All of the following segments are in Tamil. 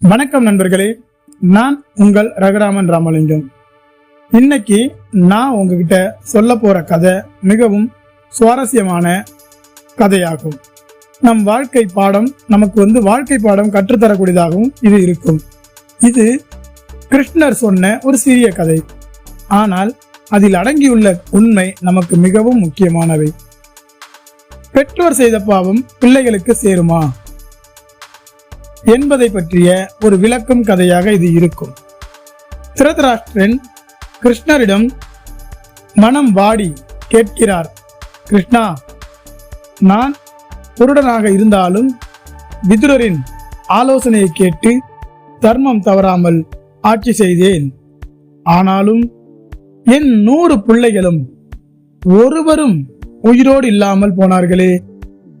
வணக்கம் நண்பர்களே. நான் உங்கள் ரகுராமன் ராமலிங்கம். இன்னைக்கு நான் உங்ககிட்ட சொல்ல போற கதை மிகவும் சுவாரஸ்யமான கதையாகும். நம் வாழ்க்கை பாடம் நமக்கு வந்து வாழ்க்கை பாடம் கற்றுத்தரக்கூடியதாகவும் இது இருக்கும். இது கிருஷ்ணர் சொன்ன ஒரு சிறிய கதை. ஆனால் அதில் அடங்கியுள்ள உண்மை நமக்கு மிகவும் முக்கியமானவை. பெற்றோர் செய்த பாவம் பிள்ளைகளுக்கு சேருமா? என்பதை பற்றிய ஒரு விளக்கும் கதையாக இது இருக்கும். திருதராஷ்டிரன் கிருஷ்ணரிடம் மனம் வாடி கேட்கிறார் கிருஷ்ணா நான் குருடனாக இருந்தாலும் விதுரரின் ஆலோசனையை கேட்டு தர்மம் தவறாமல் ஆட்சி செய்தேன். ஆனாலும் என் நூறு பிள்ளைகளும் ஒருவரும் உயிரோடு இல்லாமல் போனார்களே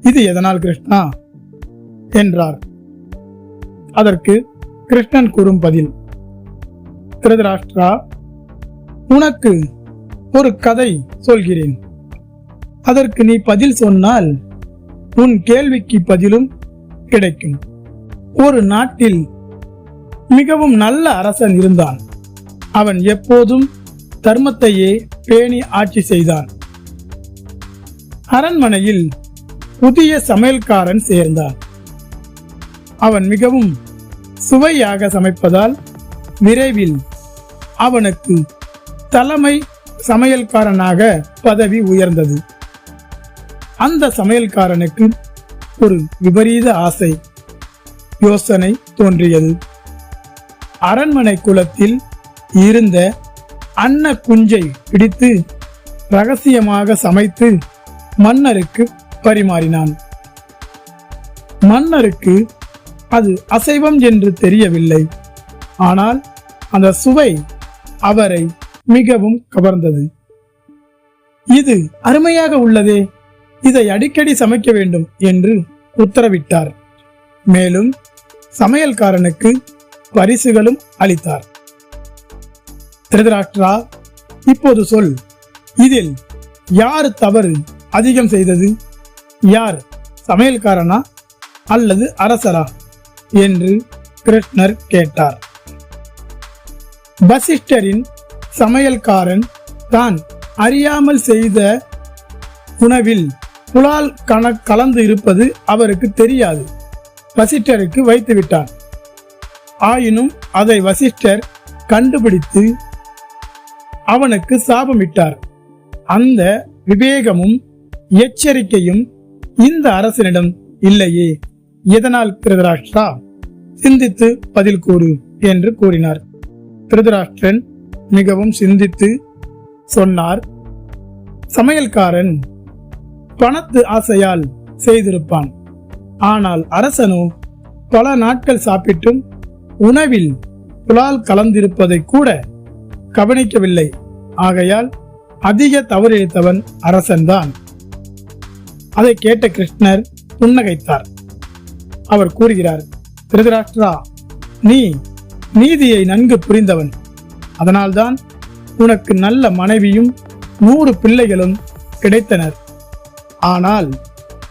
இது எதனால் கிருஷ்ணா? என்றார். அதற்கு கிருஷ்ணன் கூறும் பதில். திருதராஷ்டிரா உனக்கு ஒரு கதை சொல்கிறேன். அதற்கு நீ பதில் சொன்னால் உன் கேள்விக்கு பதிலும் கிடைக்கும். ஒரு நாட்டில் மிகவும் நல்ல அரசன் இருந்தான். அவன் எப்போதும் தர்மத்தையே பேணி ஆட்சி செய்தான். அரண்மனையில் புதிய சமையல்காரன் சேர்ந்தான். அவன் மிகவும் சுவையாக சமைப்பதால் விரைவில் அவனுக்கு தலைமை சமையல்காரனாக பதவி உயர்ந்தது. அந்த சமையல்காரனுக்கு ஒரு விபரீத ஆசை யோசனை தோன்றியது. அரண்மனை குளத்தில் இருந்த அன்ன குஞ்சை பிடித்து ரகசியமாக சமைத்து மன்னருக்கு பரிமாறினான். மன்னருக்கு அது அசைவம் என்று தெரியவில்லை. ஆனால் அந்த சுவை அவரை மிகவும் கவர்ந்தது. இது அருமையாக உள்ளதே இதை அடிக்கடி சமைக்க வேண்டும் என்று உத்தரவிட்டார். மேலும் சமையல்காரனுக்கு பரிசுகளும் அளித்தார். திருதராஷ்டிரா இப்போது சொல். இதில் யார் தவறு அதிகம் செய்தது? யார் சமையல்காரனா அல்லது அரசரா? என்று கிருஷ்ணர் கேட்டார். வசிஷ்டரின் சமையல்காரன் தான் அறியாமல் செய்த உணவில் புலால் கண கலந்து இருப்பது அவருக்கு தெரியாது. வசிஷ்டருக்கு வைத்து விட்டான். ஆயினும் அதை வசிஷ்டர் கண்டுபிடித்து அவனுக்கு சாபமிட்டார். அந்த விவேகமும் எச்சரிக்கையும் இந்த அரசனிடம் இல்லையே. எதனால் திருதராஷ்டிரா? சிந்தித்து பதில் கூறு என்று கூறினார். திருதராஷ்டிரன் மிகவும் சிந்தித்து சொன்னார் சமையல்காரன் பணத்து ஆசையால் செய்திருப்பான். ஆனால் அரசனோ பல நாட்கள் சாப்பிட்டும் உணவில் புலால் கலந்திருப்பதை கூட கவனிக்கவில்லை. ஆகையால் அதிக தவறிழைத்தவன் அரசன்தான். அதை கேட்ட கிருஷ்ணர் புன்னகைத்தார். அவர் கூறுகிறார் திருதராஷ்டிரா நீ நீதியை நன்கு புரிந்தவன். அதனால்தான் உனக்கு நல்ல மனைவியும் நூறு பிள்ளைகளும் கிடைத்தனர். ஆனால்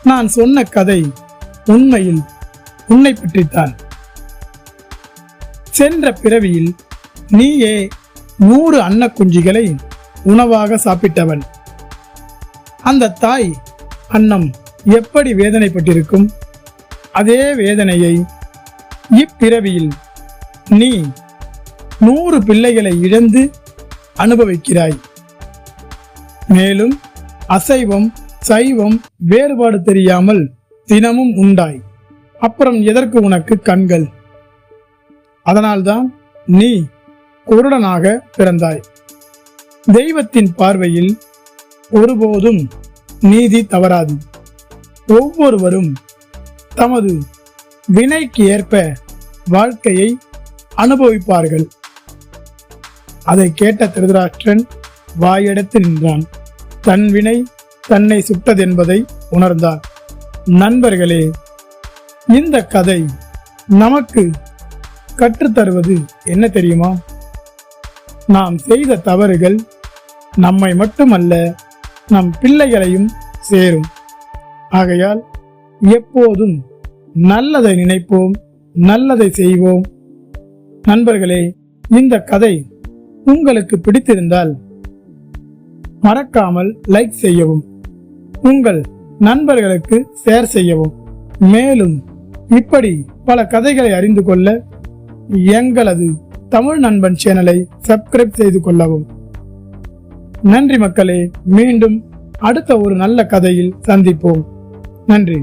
நான் சொன்ன கதை உண்மையில் உன்னை பற்றித்தான். சென்ற பிறவியில் நீயே நூறு அன்ன உணவாக சாப்பிட்டவன். அந்த தாய் அன்னம் எப்படி வேதனைப்பட்டிருக்கும்? அதே வேதனையை இப்பிறவியில் நீ நூறு பிள்ளைகளை இழந்து அனுபவிக்கிறாய். மேலும் அசைவம் சைவம் வேறுபாடு தெரியாமல் தினமும் உண்டாய். அப்புறம் எதற்கு உனக்கு கண்கள்? அதனால்தான் நீ குருடனாக பிறந்தாய். தெய்வத்தின் பார்வையில் ஒருபோதும் நீதி தவறாது. ஒவ்வொருவரும் தமது வினைக்கு ஏற்ப வாழ்க்கையை அனுபவிப்பார்கள். அதை கேட்ட திருதராஷ்டிரன் வாயெடுத்து நின்றான். தன் வினை தன்னை சுட்டதென்பதை உணர்ந்தார். நண்பர்களே இந்த கதை நமக்கு கற்றுத்தருவது என்ன தெரியுமா? நாம் செய்த தவறுகள் நம்மை மட்டுமல்ல நம் பிள்ளைகளையும் சேரும். ஆகையால் எப்போதும் நல்லதை நினைப்போம் நல்லதை செய்வோம். நண்பர்களே இந்த கதை உங்களுக்கு பிடித்திருந்தால் மறக்காமல் லைக் செய்யவும் உங்கள் நண்பர்களுக்கு ஷேர் செய்யவும். மேலும் இப்படி பல கதைகளை அறிந்து கொள்ள எங்களது தமிழ் நண்பன் சேனலை சப்ஸ்கிரைப் செய்து கொள்ளவும். நன்றி மக்களே மீண்டும் அடுத்த ஒரு நல்ல கதையில் சந்திப்போம். நன்றி.